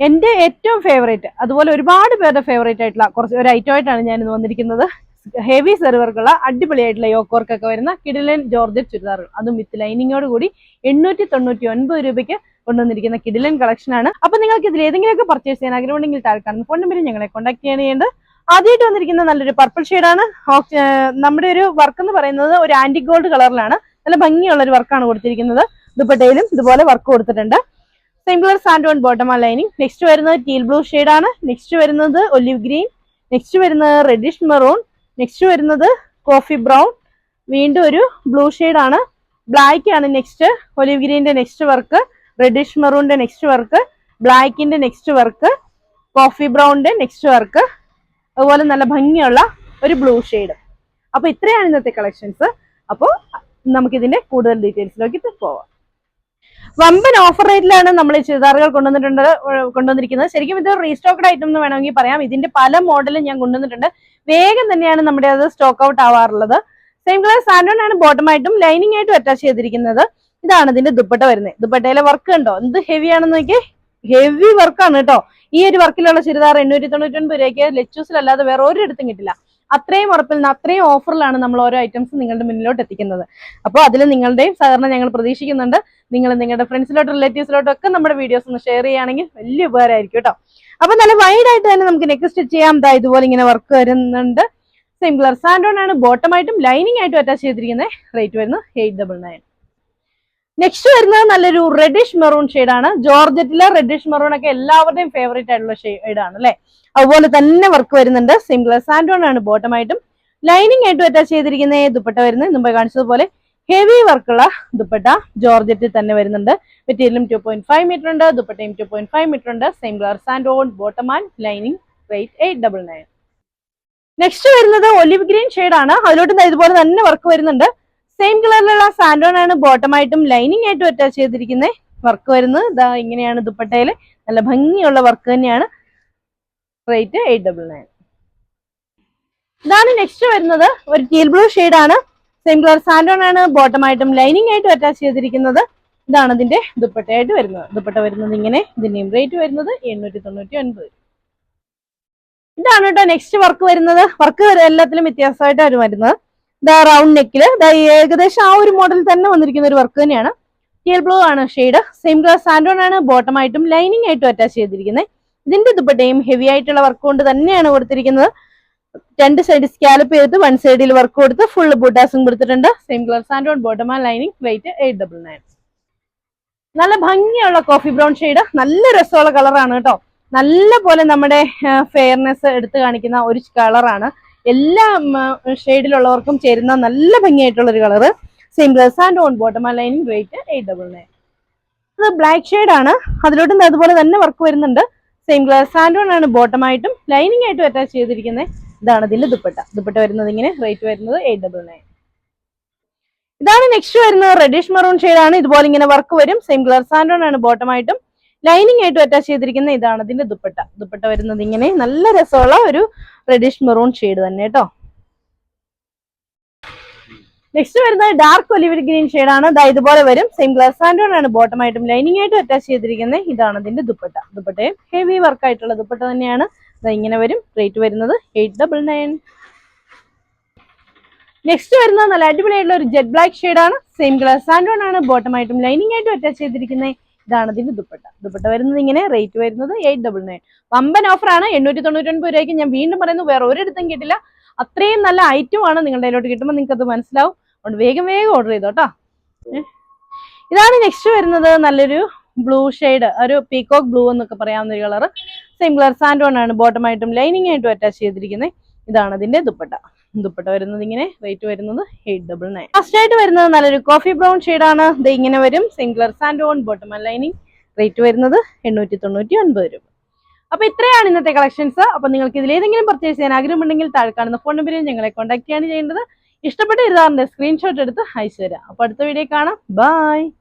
എന്റെ ഏറ്റവും ഫേവറേറ്റ് അതുപോലെ ഒരുപാട് പേരുടെ ഫേവറേറ്റ് ആയിട്ടുള്ള കുറച്ച് ഒരു ഐറ്റം ആയിട്ടാണ് ഞാൻ ഇന്ന് വന്നിരിക്കുന്നത്. ഹെവി സെർവർക്കുള്ള അടിപൊളിയായിട്ടുള്ള യോക്കോർക്കൊക്കെ വരുന്ന കിഡിലൻ ജോർജറ്റ് ചുരിദാറുകൾ അതും വിത്ത് ലൈനിങ്ങോട് കൂടി എണ്ണൂറ്റി തൊണ്ണൂറ്റി ഒൻപത് രൂപയ്ക്ക് കൊണ്ടുവന്നിരിക്കുന്ന കിഡിലൻ കളക്ഷനാണ് ആണ്. അപ്പൊ നിങ്ങൾക്ക് ഇതിൽ ഏതെങ്കിലുമൊക്കെ പർച്ചേസ് ചെയ്യാൻ ആഗ്രഹമുണ്ടെങ്കിൽ താഴെ കാണുന്ന ഫോൺ നമ്പറിൽ ഞങ്ങളെ കോൺടാക്ട് ചെയ്യേണ്ടത് ആദ്യമായിട്ട് വന്നിരിക്കുന്ന നല്ലൊരു പർപ്പിൾ ഷെയ്ഡാണ് നമ്മുടെ ഒരു വർക്ക് എന്ന് പറയുന്നത് ഒരു ആന്റി ഗോൾഡ് കളറിലാണ് നല്ല ഭംഗിയുള്ള ഒരു വർക്കാണ് കൊടുത്തിരിക്കുന്നത്. ദുപ്പട്ടയിലും ഇതുപോലെ വർക്ക് കൊടുത്തിട്ടുണ്ട്. Same colour sand on bottom lining next വരുന്നത് ടീൽ ബ്ലൂ ആണ്. നെക്സ്റ്റ് വരുന്നത് ഒലിവ് ഗ്രീൻ നെക്സ്റ്റ് വരുന്നത് റെഡിഷ് മെറൂൺ നെക്സ്റ്റ് വരുന്നത് കോഫി ബ്രൗൺ വീണ്ടും ഒരു ബ്ലൂ ആണ്. ബ്ലാക്ക് ആണ് നെക്സ്റ്റ് ഒലിവ് ഗ്രീന്റെ നെക്സ്റ്റ് വർക്ക് റെഡിഷ് മെറൂണിന്റെ നെക്സ്റ്റ് വർക്ക് ബ്ലാക്കിന്റെ നെക്സ്റ്റ് വർക്ക് കോഫി ബ്രൗണിന്റെ നെക്സ്റ്റ് വർക്ക് അതുപോലെ നല്ല ഭംഗിയുള്ള ഒരു ബ്ലൂ ഷെയ്ഡ് അപ്പൊ ഇത്രയാണ് ഇന്നത്തെ കളക്ഷൻസ് അപ്പോൾ നമുക്കിതിന്റെ കൂടുതൽ ഡീറ്റെയിൽസിലേക്ക് പോവാം. വമ്പൻ ഓഫർ റേറ്റിലാണ് നമ്മൾ ഈ ചുരിദാറുകൾ കൊണ്ടുവന്നിട്ടുണ്ട് കൊണ്ടുവന്നിരിക്കുന്നത്. ശരിക്കും ഇത് റീസ്റ്റോക്ഡ് ഐറ്റം എന്ന് വേണമെങ്കിൽ പറയാം. ഇതിന്റെ പല മോഡലും ഞാൻ കൊണ്ടുവന്നിട്ടുണ്ട്. വേഗം തന്നെയാണ് നമ്മുടെ അത് സ്റ്റോക്ക് ഔട്ട് ആവാറുള്ളത്. സെയിം കളർ സാൻഡോൺ ആണ് ബോട്ടം ആയിട്ടും ലൈനിങ് ആയിട്ടും അറ്റാച്ച് ചെയ്തിരിക്കുന്നത്. ഇതാണ് ഇതിന്റെ ദുപ്പട്ട വരുന്നത്. ദുപ്പട്ടയിലെ വർക്ക് ഉണ്ടോ എന്ത് ഹെവി ആണെന്ന് നോക്കി ഹെവി വർക്കാണ് കേട്ടോ. ഈ ഒരു വർക്കിലുള്ള ചുരിദാർ എണ്ണൂറ്റി തൊണ്ണൂറ്റി ഒൻപത് രൂപയ്ക്ക് ലെച്ചൂസിലല്ലാതെ വേറെ ഒരിടത്തും കിട്ടില്ല. അത്രയും ഉറപ്പിൽ നിന്ന് അത്രയും ഓഫറിലാണ് നമ്മൾ ഓരോ ഐറ്റംസ് നിങ്ങളുടെ മുന്നിലോട്ട് എത്തിക്കുന്നത്. അപ്പോൾ അതിൽ നിങ്ങളുടെയും സഹകരണം ഞങ്ങൾ പ്രതീക്ഷിക്കുന്നുണ്ട്. നിങ്ങൾ നിങ്ങളുടെ ഫ്രണ്ട്സിലോട്ടും റിലേറ്റീവ്സിലോട്ടും ഒക്കെ നമ്മുടെ വീഡിയോസ് ഒന്ന് ഷെയർ ചെയ്യുകയാണെങ്കിൽ വലിയ ഉപകാരമായിരിക്കും കേട്ടോ. അപ്പൊ നല്ല വൈഡ് ആയിട്ട് തന്നെ നമുക്ക് നെക്ക് സ്റ്റിച്ച് ചെയ്യാം. ദാ ഇതുപോലെ ഇങ്ങനെ വർക്ക് വരുന്നുണ്ട്. സിംപ്ലർ സാൻഡോൺ ആണ് ബോട്ടം ആയിട്ടും ലൈനിങ് ആയിട്ടും അറ്റാച്ച് ചെയ്തിരിക്കുന്നത്. റേറ്റ് വരുന്നത് എയ്റ്റ് ഡബിൾ നയൻ നെക്സ്റ്റ് വരുന്നത് നല്ലൊരു റെഡിഷ് മെറൂൺ ആണ്. ജോർജറ്റിലെ റെഡിഷ് മെറൂൺ ഒക്കെ എല്ലാവരുടെയും ഫേവറേറ്റ് ആയിട്ടുള്ള ഷെയ്ഡ് ആണ് അല്ലെ? അതുപോലെ തന്നെ വർക്ക് വരുന്നുണ്ട്. സിംഗിൾ സാൻഡോൺ ആണ് ബോട്ടം ആയിട്ടും. ലൈനിങ് ആയിട്ടും അറ്റാച്ച് ചെയ്തിരിക്കുന്ന ദുപ്പട്ട വരുന്നത് മുമ്പ് കാണിച്ചതുപോലെ ഹെവി വർക്കുള്ള ദുപ്പട്ട ജോർജറ്റിൽ തന്നെ വരുന്നുണ്ട്. മെറ്റീരിയലും ടു പോയിന്റ് ഫൈവ് മീറ്റർ ഉണ്ട് ദുപ്പട്ടയും ടു പോയിന്റ് ഫൈവ് മീറ്റർ ഉണ്ട്. Single sand sand on bottom and lining rate eight double nine next വരുന്നത് ഒലിവ് ഗ്രീൻ ആണ്. അതിലോട്ട് ഇതുപോലെ തന്നെ വർക്ക് വരുന്നുണ്ട്. സെയിം കളറിലുള്ള സാൻഡോൺ ആണ് ബോട്ടം ആയിട്ടും ലൈനിങ് ആയിട്ടും അറ്റാച്ച് ചെയ്തിരിക്കുന്നത് വർക്ക് വരുന്നത് ഇതാ ഇങ്ങനെയാണ് ദുപ്പട്ടയിൽ നല്ല ഭംഗിയുള്ള വർക്ക് തന്നെയാണ്. റേറ്റ് എയ്റ്റ് ഡബിൾ നയൻ ഇതാണ് നെക്സ്റ്റ് വരുന്നത്. ഒരു ടീൽ ബ്ലൂ ആണ്. സെയിം കളർ സാൻഡോൺ ആണ് ബോട്ടം ആയിട്ടും ലൈനിങ് ആയിട്ടും അറ്റാച്ച് ചെയ്തിരിക്കുന്നത്. ഇതാണ് ഇതിന്റെ ദുപ്പട്ടയായിട്ട് വരുന്നത്. ദുപ്പട്ട വരുന്നത് ഇങ്ങനെ. ഇതിന്റെയും റേറ്റ് വരുന്നത് എണ്ണൂറ്റി തൊണ്ണൂറ്റി ഒൻപത് ഇതാണ് കേട്ടോ നെക്സ്റ്റ് വർക്ക് വരുന്നത്. വർക്ക് എല്ലാത്തിലും വ്യത്യാസമായിട്ടാണ് വരുന്നത്. ഇതാ റൗണ്ട് നെക്കിൽ ഏകദേശം ആ ഒരു മോഡൽ തന്നെ വന്നിരിക്കുന്ന ഒരു വർക്ക് തന്നെയാണ്. ടീൽ ബ്ലൂ ആണ് shade same colour sand on ആണ്. ബോട്ടം ആയിട്ടും ലൈനിങ് ആയിട്ടും അറ്റാച്ച് ചെയ്തിരിക്കുന്നത് ഇതിന്റെ ദുപ്പട്ടയും ഹെവി ആയിട്ടുള്ള വർക്ക് കൊണ്ട് തന്നെയാണ് കൊടുത്തിരിക്കുന്നത്. രണ്ട് സൈഡ് സ്കാലപ്പ് ചെയ്തിട്ട് വൺ സൈഡിൽ വർക്ക് കൊടുത്ത് ഫുൾ ബുട്ടാസും കൊടുത്തിട്ടുണ്ട്. Same colour sand on bottom ആ lining rate eight double nine നല്ല ഭംഗിയുള്ള കോഫി ബ്രൗൺ ഷെയ്ഡ് നല്ല രസമുള്ള കളറാണ് കേട്ടോ. നല്ല പോലെ നമ്മുടെ ഫെയർനെസ് എടുത്തു കാണിക്കുന്ന ഒരു കളറാണ് എല്ലാ ഷെയ്ഡിലുള്ളവർക്കും ചേരുന്ന നല്ല ഭംഗിയായിട്ടുള്ള ഒരു colour same colour and on bottom ആ lining rate eight double nine. അത് ബ്ലാക്ക് ഷെയ്ഡ് ആണ് അതിലോട്ടും അതുപോലെ തന്നെ വർക്ക് വരുന്നുണ്ട്. സെയിം ഗ്ലാസ് സാൻഡോൺ ആണ് ബോട്ടം ആയിട്ടും ലൈനിങ് ആയിട്ടും അറ്റാച്ച് ചെയ്തിരിക്കുന്നത് ഇതാണ് ഇതിൽ ദുപ്പട്ട. ദുപ്പട്ട വരുന്നത് ഇങ്ങനെ റേറ്റ് വരുന്നത് എയ്റ്റ് ഡബിൾ നയൻ. ഇതാണ് നെക്സ്റ്റ് വരുന്നത് റെഡിഷ് മെറൂൺ ആണ് ഇതുപോലെ ഇങ്ങനെ വർക്ക് വരും. സെയിം ഗ്ലാസ് സാൻഡോൺ ആണ് ബോട്ടം ആയിട്ടും ലൈനിങ് ആയിട്ട് അറ്റാച്ച് ചെയ്തിരിക്കുന്ന ഇതാണ് ഇതിന്റെ ദുപ്പട്ട. ദുപ്പട്ട വരുന്നത് ഇങ്ങനെ നല്ല രസമുള്ള ഒരു റെഡിഷ് മെറൂൺ ഷെയ്ഡ് തന്നെ കേട്ടോ. നെക്സ്റ്റ് വരുന്നത് ഡാർക്ക് ഒലിവിൽ ഗ്രീൻ ആണ്. ദാ ഇതുപോലെ വരും. സെയിം ഗ്ലാസ് സാൻഡോൺ ആണ്. ബോട്ടം ആയിട്ടും ലൈനിങ് ആയിട്ടും അറ്റാച്ച് ചെയ്തിരിക്കുന്നത് ഇതാണ് ഇതിന്റെ ദുപ്പട്ട. ദുപ്പട്ടയും ഹെവി വർക്ക് ആയിട്ടുള്ള ദുപ്പട്ട തന്നെയാണ്. ദാ ഇങ്ങനെ വരും. റേറ്റ് വരുന്നത് എയ്റ്റ് ഡബിൾ നയൻ നെക്സ്റ്റ് വരുന്നത് നല്ല അടിപൊളിയായിട്ടുള്ള ഒരു ജെറ്റ് ബ്ലാക്ക് ആണ്. സെയിം ഗ്ലാസ് സാൻഡോൺ ആണ്. ബോട്ടം ആയിട്ടും ലൈനിങ് ആയിട്ടും അറ്റാച്ച് ചെയ്തിരിക്കുന്നത് ഇതാണ് ഇതിന്റെ ദുപ്പട്ട. ദുപ്പട്ട വരുന്നത് ഇങ്ങനെ റേറ്റ് വരുന്നത് എയ്റ്റ് ഡബിൾ നയൻ വമ്പൻ ഓഫറാണ് എണ്ണൂറ്റി തൊണ്ണൂറ്റി ഒൻപത് രൂപയ്ക്ക് ഞാൻ വീണ്ടും പറയുന്നു വേറെ ഒരിടത്തും കിട്ടില്ല. അത്രയും നല്ല ഐറ്റം ആണ് നിങ്ങളുടെ അതിലോട്ട് കിട്ടുമ്പോൾ നിങ്ങൾക്ക് അത് മനസ്സിലാവും. അതുകൊണ്ട് വേഗം വേഗം ഓർഡർ ചെയ്തോ കേട്ടോ ഇതാണ് നെക്സ്റ്റ് വരുന്നത് നല്ലൊരു ബ്ലൂ ഷെയ്ഡ് ഒരു പീകോക്ക് ബ്ലൂ എന്നൊക്കെ പറയാവുന്ന ഒരു കളർ സെയിം കളർ സാൻഡോൺ ആണ്. ബോട്ടം ആയിട്ടും ലൈനിങ് ആയിട്ടും അറ്റാച്ച് ചെയ്തിരിക്കുന്നത് ഇതാണ് ഇതിന്റെ ദുപ്പട്ട. ദുപ്പട്ട വരുന്നത് ഇങ്ങനെ. റേറ്റ് വരുന്നത് എയ്റ്റ് ഡബിൾ നയൻ ഫസ്റ്റ് ആയിട്ട് വരുന്നത് നല്ലൊരു കോഫി ബ്രൗൺ ആണ്. ഇത് ഇങ്ങനെ വരും. Single sand on bottom lining rate വരുന്നത് എണ്ണൂറ്റി തൊണ്ണൂറ്റി ഒൻപത് രൂപ. അപ്പൊ ഇത്രയാണ് ഇന്നത്തെ കളക്ഷൻസ് അപ്പൊ നിങ്ങൾക്ക് ഇതിൽ ഏതെങ്കിലും പർച്ചേസ് ചെയ്യാൻ ആഗ്രഹമുണ്ടെങ്കിൽ താഴെ ഫോൺ നമ്പറിൽ ഞങ്ങളെ കോൺടാക്ട് ചെയ്യാണ് ചെയ്യേണ്ടത്. ഇഷ്ടപ്പെട്ട ഇരുതാറിന്റെ സ്ക്രീൻഷോട്ട് എടുത്ത് അയച്ചു തരാം. അപ്പൊ അടുത്ത വീഡിയോ കാണാം. ബൈ